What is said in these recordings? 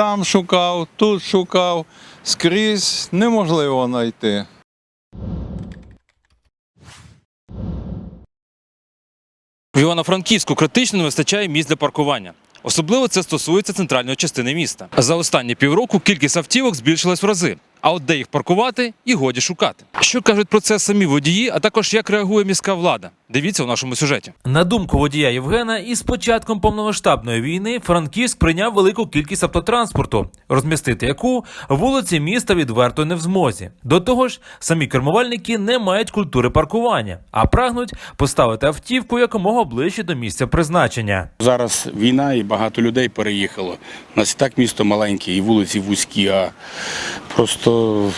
там шукав, тут шукав, скрізь неможливо знайти. В Івано-Франківську критично не вистачає місць для паркування. Особливо це стосується центральної частини міста. За останні півроку кількість автівок збільшилась в рази. А от де їх паркувати і годі шукати. Що кажуть про це самі водії, а також як реагує міська влада? Дивіться в нашому сюжеті. На думку водія Євгена, із початком повномасштабної війни Франківськ прийняв велику кількість автотранспорту, розмістити яку вулиці міста відверто не в змозі. До того ж, самі кермувальники не мають культури паркування, а прагнуть поставити автівку якомога ближче до місця призначення. Зараз війна і багато людей переїхало. У нас і так місто маленьке, і вулиці вузькі, а просто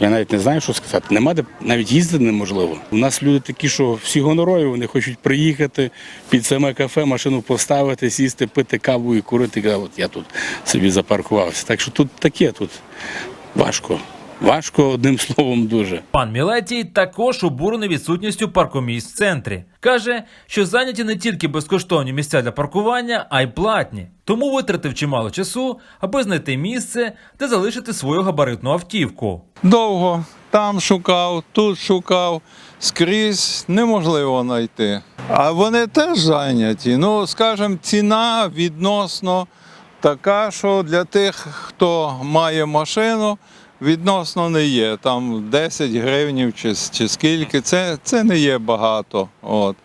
я навіть не знаю, що сказати. Нема де навіть їздити неможливо. У нас люди такі, що всі гонорові, вони хочуть приїхати під саме кафе, машину поставити, сісти, пити каву і курити. От я тут собі запаркувався. Так що тут таке, тут важко. Важко одним словом дуже. Пан Мілетій також обурений відсутністю паркомісць в центрі. Каже, що зайняті не тільки безкоштовні місця для паркування, а й платні. Тому витратив чимало часу, аби знайти місце, де залишити свою габаритну автівку. Довго там шукав, тут шукав, скрізь неможливо знайти. А вони теж зайняті. Ну, скажімо, ціна відносно така, що для тих, хто має машину, відносно не є. Там 10 гривнів чи, чи скільки, це, це не є багато. От.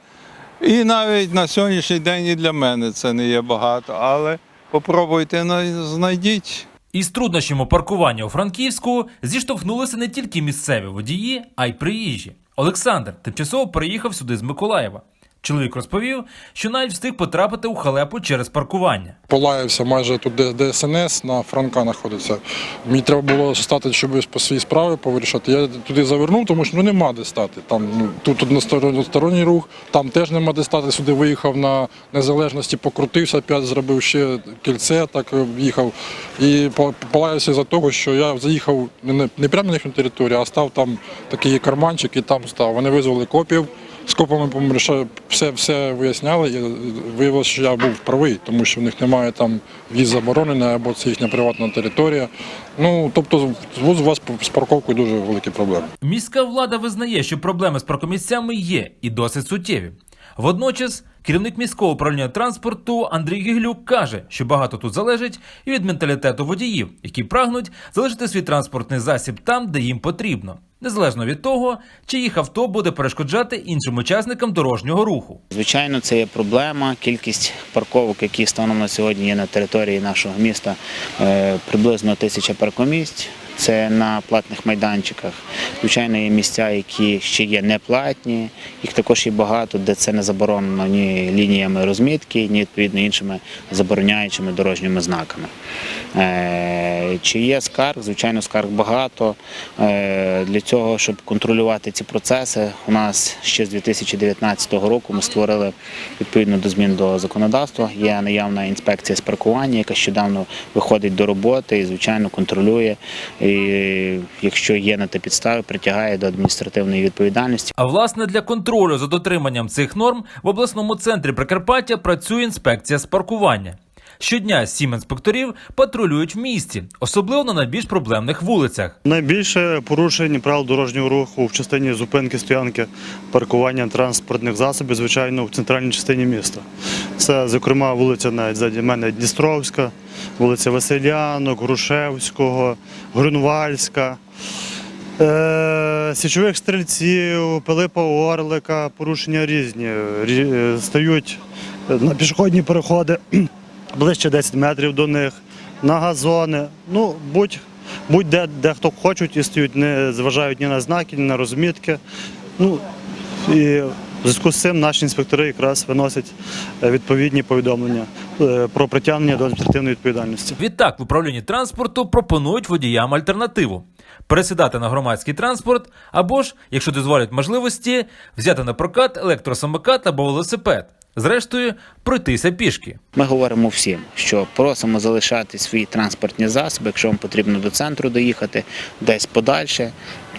І навіть на сьогоднішній день і для мене це не є багато, але попробуйте знайдіть. Із труднощами паркування у Франківську зіштовхнулися не тільки місцеві водії, а й приїжджі. Олександр тимчасово переїхав сюди з Миколаєва. Чоловік розповів, що навіть встиг потрапити у халепу через паркування. Полаявся майже тут, де ДСНС на Франка знаходиться. Мені треба було стати, щоб по свої справи повирішати. Я туди завернув, тому що ну нема де стати. Там ну тут односторонній рух, там теж нема де стати. Сюди виїхав на незалежності, покрутився, опять зробив ще кільце, так е, їхав. І по- полаявся за того, що я заїхав не прямо на їхню територію, а став там такий карманчик і там став. Вони визвали копів. З копами все, все виясняли, і виявилося, що я був правий, тому що в них немає там в'їзд заборонений, або це їхня приватна територія. Ну тобто у вас з парковкою дуже великі проблеми. Міська влада визнає, що проблеми з паркомісцями є і досить суттєві. Водночас, керівник міського управління транспорту Андрій Гіглюк каже, що багато тут залежить і від менталітету водіїв, які прагнуть залишити свій транспортний засіб там, де їм потрібно, незалежно від того, чи їх авто буде перешкоджати іншим учасникам дорожнього руху. Звичайно, це є проблема. Кількість парковок, які станом на сьогодні є на території нашого міста, е, приблизно тисяча паркомісць. Це на платних майданчиках. Звичайно, є місця, які ще є неплатні. Їх також є багато, де це не заборонено ні лініями розмітки, ні відповідно іншими забороняючими дорожніми знаками. Е, Чи є скарг? Звичайно, скарг багато. Е, Для цього, щоб контролювати ці процеси, у нас ще з 2019 року ми створили відповідно до змін до законодавства. Є наявна інспекція з паркування, яка щодавно виходить до роботи і, звичайно, контролює. Якщо є на те підстави, притягає до адміністративної відповідальності. А власне для контролю за дотриманням цих норм в обласному центрі Прикарпаття працює інспекція з паркування. Щодня сім інспекторів патрулюють в місті, особливо на найбільш проблемних вулицях. Найбільше порушень правил дорожнього руху в частині зупинки, стоянки, паркування транспортних засобів, звичайно, в центральній частині міста. Це, зокрема, вулиця навіть мене Дністровська, вулиця Василянок, Грушевського, Грунвальська. Е, Січових стрільців, Пилипа Орлика, порушення різні. Е, Стають на пішохідні переходи ближче 10 метрів до них, на газони. Ну, будь, будь-де, де хто хочуть і стають, не зважають ні на знаки, ні на розмітки. Ну, і в зв'язку з цим наші інспектори якраз виносять е, відповідні повідомлення е, про притягнення до адміністративної відповідальності. Відтак в управлінні транспорту пропонують водіям альтернативу: пересідати на громадський транспорт, або ж, якщо дозволять можливості, взяти на прокат електросамокат або велосипед. Зрештою, пройтися пішки. Ми говоримо всім, що просимо залишати свої транспортні засоби, якщо вам потрібно до центру доїхати, десь подальше.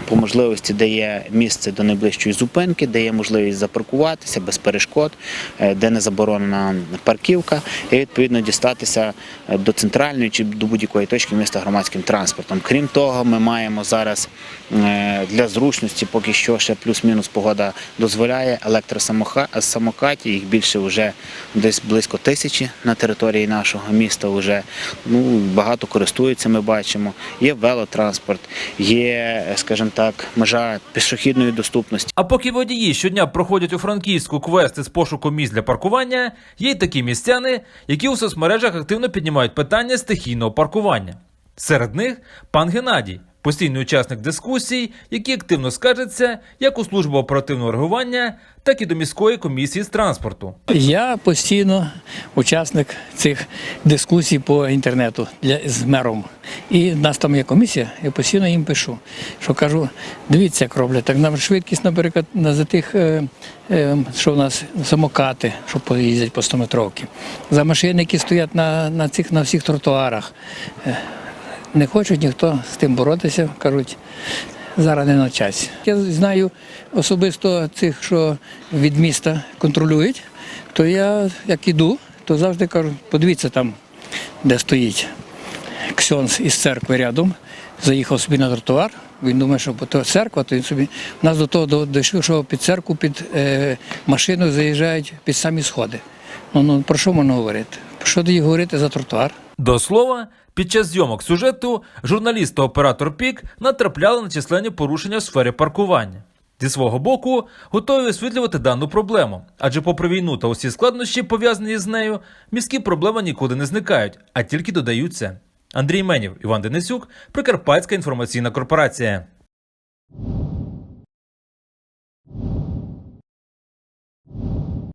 По можливості, де є місце до найближчої зупинки, де є можливість запаркуватися без перешкод, е, де не заборонена парківка, і відповідно дістатися е, до центральної чи до будь-якої точки міста громадським транспортом. Крім того, ми маємо зараз е, для зручності, поки що ще плюс-мінус погода дозволяє електросамокатів, їх більше вже десь близько тисячі на території нашого міста. Вже ну багато користуються. Ми бачимо. Є велотранспорт, є, скажімо так, межа пішохідної доступності. А поки водії щодня проходять у Франківську квести з пошуку місць для паркування, є й такі містяни, які у соцмережах активно піднімають питання стихійного паркування. Серед них пан Геннадій, постійний учасник дискусій, який активно скаржиться як у службу оперативного реагування, так і до міської комісії з транспорту. Я постійно учасник цих дискусій по інтернету для, з мером. І в нас там є комісія, я постійно їм пишу, що кажу, дивіться, як роблять. Так нам швидкість, наприклад, на за тих, е, е, що в нас самокати, що поїздять по 100 метровки. За машини, які стоять на, на, цих, на всіх тротуарах. Не хочуть ніхто з тим боротися, кажуть, зараз не на часі. Я знаю особисто цих, що від міста контролюють, то я як іду, то завжди кажу, подивіться там, де стоїть ксьонс із церкви рядом, заїхав собі на тротуар. Він думає, що то церква, то він собі. Нас до того дійшло, що під церкву, під е, машину заїжджають під самі сходи. Ну, ну про що можна говорити? Що тоді говорити за тротуар? До слова, під час зйомок сюжету журналіст та оператор ПІК натрапляли на численні порушення в сфері паркування. Зі свого боку, готові висвітлювати дану проблему, адже попри війну та усі складнощі, пов'язані з нею, міські проблеми нікуди не зникають, а тільки додаються. Андрій Менів, Іван Денисюк, Прикарпатська інформаційна корпорація.